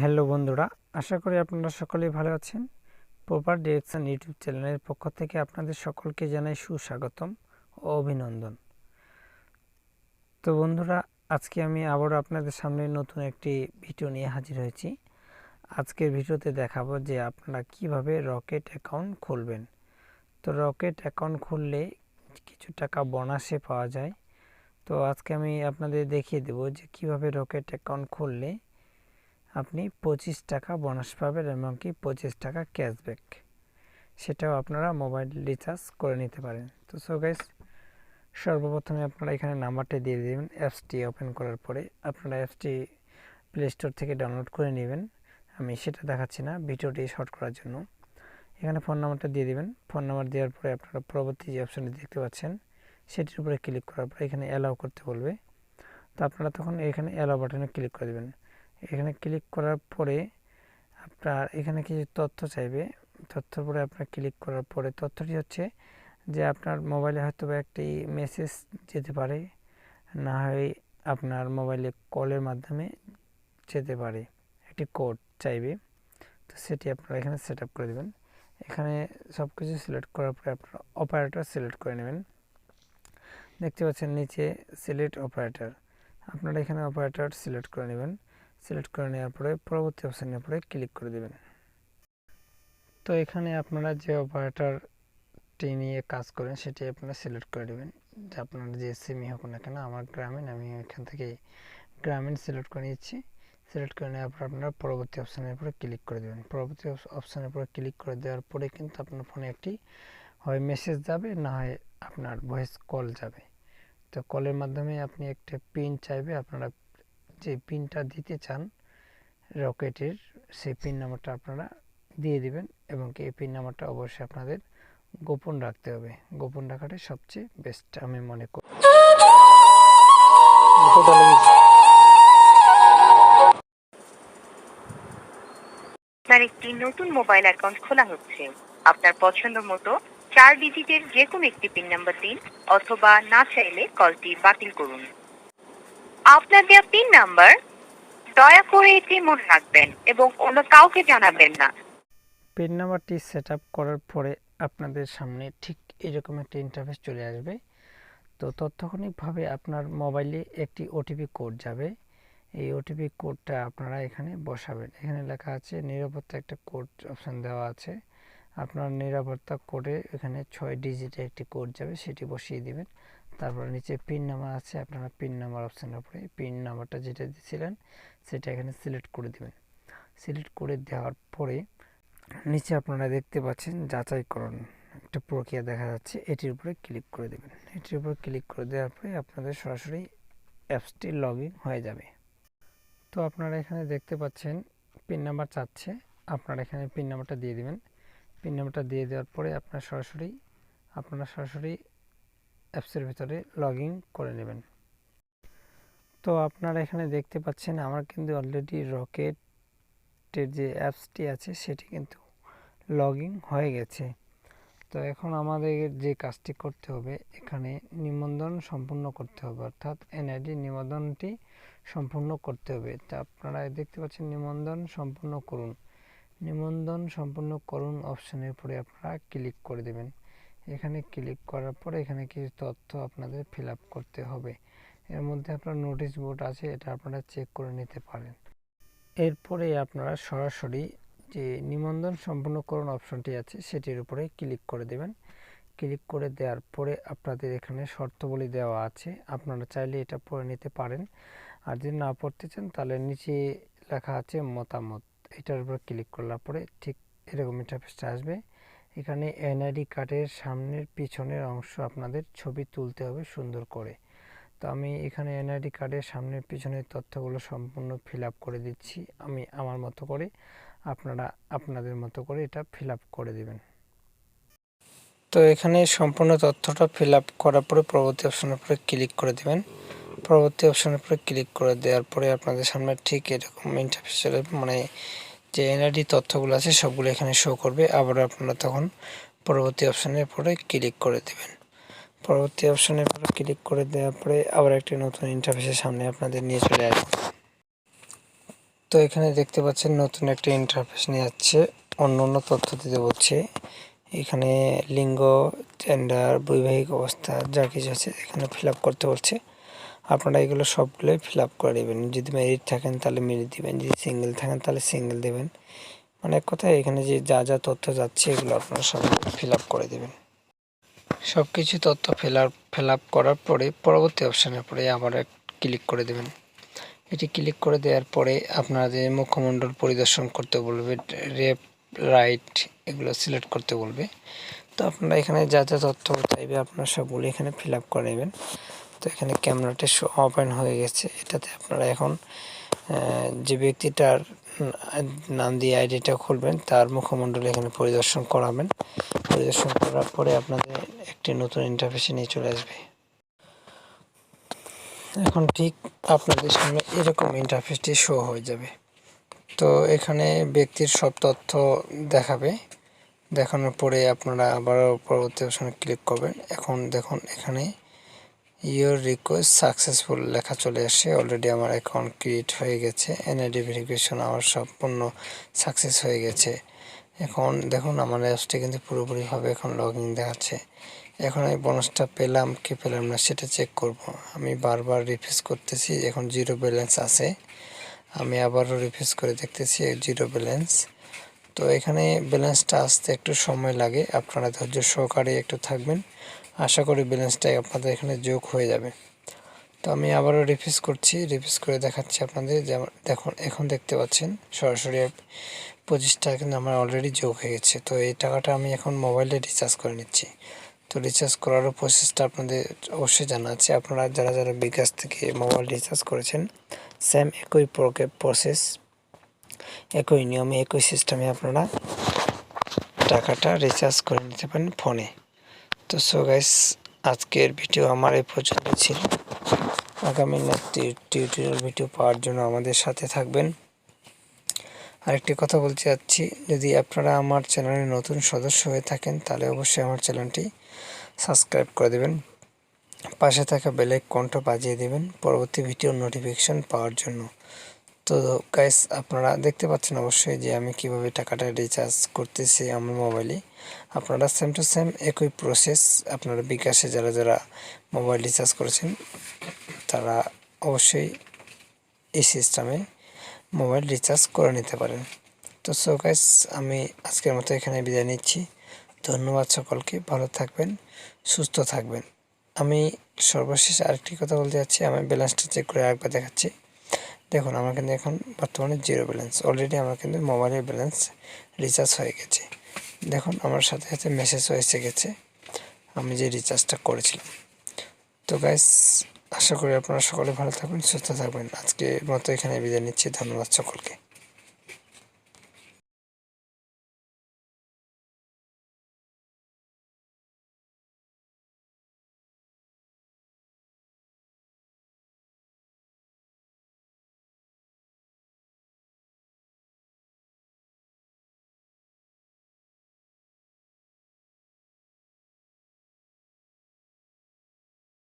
Hello বন্ধুরা, আশা করি আপনারা সকলেই ভালো আছেন। প্রপার ডিরেকশন ইউটিউব চ্যানেলের পক্ষ থেকে আপনাদের সকলকে জানাই সুস্বাগতম ও অভিনন্দন। তো বন্ধুরা, আজকে আমি আবারও আপনাদের সামনে নতুন একটি ভিডিও নিয়ে হাজির হয়েছি। আজকের ভিডিওতে দেখাবো যে আপনারা কীভাবে রকেট অ্যাকাউন্ট খুলবেন। তো রকেট অ্যাকাউন্ট খুললে কিছু টাকা বোনাসে পাওয়া যায়। তো আজকে আমি আপনাদের দেখিয়ে দেব যে কীভাবে রকেট অ্যাকাউন্ট খুললে আপনি পঁচিশ টাকা বোনাস পাবেন এবং কি পঁচিশ টাকা ক্যাশব্যাক সেটাও আপনারা মোবাইল রিচার্জ করে নিতে পারেন। তো সো গাইস সর্বপ্রথমে আপনারা এখানে নাম্বারটা দিয়ে দেবেন, অ্যাপসটি ওপেন করার পরে আপনারা অ্যাপসটি প্লে স্টোর থেকে ডাউনলোড করে নেবেন। আমি সেটা দেখাচ্ছি না, ভিডিওটি শর্ট করার জন্য। এখানে ফোন নাম্বারটা দিয়ে দেবেন। ফোন নাম্বার দেওয়ার পরে আপনারা পরবর্তী যে অপশানটি দেখতে পাচ্ছেন, সেটির উপরে ক্লিক করার পরে এখানে অ্যালাউ করতে বলবে। তো আপনারা তখন এখানে অ্যালাউ বাটনে ক্লিক করে দেবেন। এখানে ক্লিক করার পরে আপনার এখানে কিছু তথ্য চাইবে। তথ্যর পরে আপনার ক্লিক করার পরে তথ্যটি হচ্ছে যে আপনার মোবাইলে হয়তো একটি মেসেজ যেতে পারে, না হয় আপনার মোবাইলে কলের মাধ্যমে যেতে পারে। একটি কোড চাইবে। তো সেটি আপনারা এখানে সেট আপ করে দেবেন। এখানে সব কিছু সিলেক্ট করার পরে আপনারা অপারেটর সিলেক্ট করে নেবেন। দেখতে পাচ্ছেন নিচে সিলেক্ট অপারেটর আপনারা এখানে অপারেটর সিলেক্ট করে নেবেন। সিলেক্ট করে নেওয়ার পরে পরবর্তী অপশানের পরে ক্লিক করে দেবেন। তো এখানে আপনারা যে অপারেটরটি নিয়ে কাজ করেন, সেটি আপনারা সিলেক্ট করে দেবেন। যে আপনার যে সিমই হোক না কেন, আমার গ্রামীণ, আমি এখান থেকে গ্রামীণ সিলেক্ট করে নিচ্ছি। সিলেক্ট করে নেওয়ার পর আপনারা পরবর্তী অপশানের উপরে ক্লিক করে দেবেন। পরবর্তী অপশানের উপরে ক্লিক করে দেওয়ার পরে কিন্তু আপনার ফোনে একটি হয় মেসেজ যাবে, না হয় আপনার ভয়েস কল যাবে। তো কলের মাধ্যমে আপনি একটা পিন চাইবে, আপনারা যে পিনটা দিতে চান, রকেটের সেই পিন নাম্বারটা আপনারা দিয়ে দিবেন এবং কি এই পিন নাম্বারটা অবশ্যই আপনাদের গোপন রাখতে হবে। গোপন রাখাটাই সবচেয়ে বেস্ট আমি মনে করি। একটি নতুন মোবাইল অ্যাকাউন্ট খোলা হচ্ছে। আপনার পছন্দ মতো চার ডিজিটের যে কোনো একটি পিন নাম্বার দিন অথবা না চাইলে কলটি বাতিল করুন। আপনার দেওয়া পিন নাম্বার। দয়া করে এটি মনে রাখবেন এবং অন্য কাউকে জানাবেন না। পিন নাম্বারটি সেট আপ করার পরে আপনাদের সামনে ঠিক এরকম একটা ইন্টারফেস চলে আসবে। তো তৎক্ষণিকভাবে আপনার মোবাইলে একটি ওটিপি কোড যাবে। এই ওটিপি কোডটা আপনারা এখানে বসাবেন। এখানে লেখা আছে, নিরাপত্তা একটা কোড অপশান দেওয়া আছে। আপনার নিরাপত্তা কোডে এখানে ছয় ডিজিটের একটি কোড যাবে, সেটি বসিয়ে দিবেন। তারপর নিচে পিন নাম্বার আছে, আপনারা পিন নাম্বার অপশানের উপরে পিন নাম্বারটা যেটা দিয়েছিলেন, সেটা এখানে সিলেক্ট করে দিবেন। সিলেক্ট করে দেওয়ার পরে নিচে আপনারা দেখতে পাচ্ছেন যাচাইকরণ একটা প্রক্রিয়া দেখা যাচ্ছে, এটির উপরে ক্লিক করে দেবেন। এটির উপরে ক্লিক করে দেওয়ার পরে আপনাদের সরাসরি অ্যাপসটি লগ হয়ে যাবে। তো আপনারা এখানে দেখতে পাচ্ছেন পিন নাম্বার চাচ্ছে, আপনারা এখানে পিন নাম্বারটা দিয়ে দিবেন। পিন নাম্বারটা দিয়ে দেওয়ার পরে আপনার সরাসরি, আপনারা সরাসরি অ্যাপসের ভিতরে লগ করে নেবেন। তো আপনারা এখানে দেখতে পাচ্ছেন আমার কিন্তু অলরেডি রকেটের যে অ্যাপসটি আছে, সেটি কিন্তু লগ হয়ে গেছে। তো এখন আমাদের যে কাজটি করতে হবে, এখানে নিবন্ধন সম্পূর্ণ করতে হবে, অর্থাৎ এনআইডি নিবন্ধনটি সম্পূর্ণ করতে হবে। তা আপনারা দেখতে পাচ্ছেন নিবন্ধন সম্পূর্ণ করুন। নিবন্ধন সম্পূর্ণ করুন অপশানের পরে আপনারা ক্লিক করে দেবেন। এখানে ক্লিক করার পরে এখানে কিছু তথ্য আপনাদের ফিল করতে হবে। এর মধ্যে আপনার নোটিশ বোর্ড আছে, এটা আপনারা চেক করে নিতে পারেন। এরপরে আপনারা সরাসরি যে নিবন্ধন সম্পূর্ণ করুন অপশনটি আছে, সেটির উপরে ক্লিক করে দেবেন। ক্লিক করে দেওয়ার পরে আপনাদের এখানে শর্তবলী দেওয়া আছে। আপনারা চাইলে এটা পড়ে নিতে পারেন। আর যদি না পড়তে চান, তাহলে নিচে লেখা আছে মতামত। এটার উপর ক্লিক করলার পরে ঠিক এরকম ইন্টারফেসটা আসবে। এখানে এনআইডি কার্ডের সামনের পিছনের অংশ আপনাদের ছবি তুলতে হবে সুন্দর করে। তো আমি এখানে এনআইডি কার্ডের সামনের পিছনের তথ্যগুলো সম্পূর্ণ ফিল করে দিচ্ছি। আমি আমার মতো করে আপনারা আপনাদের মতো করে এটা ফিল করে দেবেন। তো এখানে সম্পূর্ণ তথ্যটা ফিল করার পরে পরবর্তী অপশনের উপরে ক্লিক করে দেবেন। পরবর্তী অপশনের উপরে ক্লিক করে দেওয়ার পরে আপনাদের সামনে ঠিক এরকম ইন্টারফেস মানে যে এনআইডি তথ্যগুলো আছে সবগুলো এখানে শো করবে। আবার আপনারা তখন পরবর্তী অপশনের পরে ক্লিক করে দেবেন। পরবর্তী অপশনের পরে ক্লিক করে দেওয়ার পরে আবার একটি নতুন ইন্টারফেসের সামনে আপনাদের নিয়ে চলে আসবে। তো এখানে দেখতে পাচ্ছেন নতুন একটা ইন্টারফেস নিয়ে যাচ্ছে। অন্য অন্য তথ্য দিতে বলছে। এখানে লিঙ্গ জেন্ডার বৈবাহিক অবস্থা যা কিছু আছে এখানে ফিল করতে বলছে। আপনারা এগুলো সবগুলোই ফিল আপ করে দেবেন যদি মেরিট থাকেন তাহলে ম্যারিড দিবেন, যদি সিঙ্গেল থাকেন তাহলে সিঙ্গেল দেবেন। মানে এক কথায় এখানে যে যা যা তথ্য যাচ্ছে এগুলো আপনারা সব ফিল আপ করে দেবেন। সব কিছু তথ্য ফিল আপ ফিল আপ করার পরে পরবর্তী অপশানের পরে আবার ক্লিক করে দেবেন। এটি ক্লিক করে দেওয়ার পরে আপনাদের মুখমণ্ডল পরিদর্শন করতে বলবে রেপ রাইট এগুলো সিলেক্ট করতে বলবে। তো আপনারা এখানে যা যা তথ্য চাইবে আপনারা সবগুলো এখানে ফিল আপ করে নেবেন। তো এখানে ক্যামেরাটা ওপেন হয়ে গেছে। এটাতে আপনারা এখন যে ব্যক্তিটার নাম দিয়ে আইডিটা খুলবেন, তার মুখমণ্ডল এখানে পরিদর্শন করাবেন। পরিদর্শন করার পরে আপনাদের একটি নতুন ইন্টারফেসে নিয়ে চলে আসবে। এখন ঠিক আপনাদের সামনে এরকম ইন্টারফেসটি শো হয়ে যাবে। তো এখানে ব্যক্তির সব তথ্য দেখাবে। দেখানোর পরে আপনারা আবারও পরবর্তী অপশনে ক্লিক করবেন। এখন দেখুন, এখানে ইওর রিকোয়েস্ট সাকসেসফুল লেখা চলে আসে। অলরেডি আমার অ্যাকাউন্ট ক্রিয়েট হয়ে গেছে। এনআইডি ভেরিফিকেশন আমার সম্পূর্ণ সাকসেস হয়ে গেছে। এখন দেখুন, আমার অ্যাপসটি কিন্তু পুরোপুরিভাবে এখন লগ ইন দেখাচ্ছে। এখন আমি বোনাসটা পেলাম, কি পেলাম না সেটা চেক করব। আমি বারবার রিফ্রেশ করতেছি, এখন জিরো ব্যালেন্স আছে। আমি আবারও রিফ্রেশ করে দেখতেছি জিরো ব্যালেন্স তো এখানে ব্যালেন্সটা আসতে একটু সময় লাগে। আপনারা ধৈর্য সহকারে একটু থাকবেন। আশা করি ব্যালেন্সটাই আপনাদের এখানে যোগ হয়ে যাবে। তো আমি আবারও রিফ্রেশ করছি রিফ্রেশ করে দেখাচ্ছি আপনাদের যেমন দেখুন, এখন দেখতে পাচ্ছেন সরাসরি পঁচিশ টাকা কিন্তু আমার অলরেডি যোগ হয়ে গেছে। তো এই টাকাটা আমি এখন মোবাইলে রিচার্জ করে নিচ্ছি। তো রিচার্জ করারও প্রসেসটা আপনাদের অবশ্যই জানা আছে। আপনারা যারা যারা বিকাশ থেকে মোবাইল রিচার্জ করেছেন সেম একই প্রসেস একই নিয়মে, একই সিস্টেমে আপনারা টাকাটা রিচার্জ করে নিতে পারেন ফোনে তো সো গাইস আজকের ভিডিও আমার এই পর্যন্ত ছিল। আগামী টিউটোরিয়াল ভিডিও পাওয়ার জন্য আমাদের সাথে থাকবেন। আরেকটি কথা বলতে যাচ্ছি, যদি আপনারা আমার চ্যানেলে নতুন সদস্য হয়ে থাকেন, তাহলে অবশ্যই আমার চ্যানেলটি সাবস্ক্রাইব করে দেবেন। পাশে থাকা বেল আইকনটা বাজিয়ে দেবেন, পরবর্তী ভিডিওর নোটিফিকেশন পাওয়ার জন্য। তো গাইস আপনারা দেখতে পাচ্ছেন অবশ্যই যে আমি কীভাবে টাকাটা রিচার্জ করতেছি আমার মোবাইলে আপনারা সেম টু সেম একই প্রসেস আপনারা বিকাশে যারা যারা মোবাইল রিচার্জ করেছেন, তারা অবশ্যই এই সিস্টেমে মোবাইল রিচার্জ করে নিতে পারেন। তো সো গাইস আমি আজকের মতো এখানে বিদায় নিচ্ছি। ধন্যবাদ সকলকে, ভালো থাকবেন, সুস্থ থাকবেন। আমি সর্বশেষ আরেকটি কথা বলতে যাচ্ছি, আমি ব্যালেন্সটা চেক করে আরেকবার দেখাচ্ছি। দেখুন, আমার কিন্তু এখন বর্তমানে জিরো ব্যালেন্স অলরেডি আমার কিন্তু মোবাইলের ব্যালেন্স রিচার্জ হয়ে গেছে। দেখুন, আমার সাথে সাথে মেসেজও এসে গেছে। আমি যে রিচার্জটা করেছিলাম। তো গাইস আশা করি আপনারা সকলে ভালো থাকবেন, সুস্থ থাকবেন। আজকে মতো এখানে বিদায় নিচ্ছি। ধন্যবাদ সকলকে।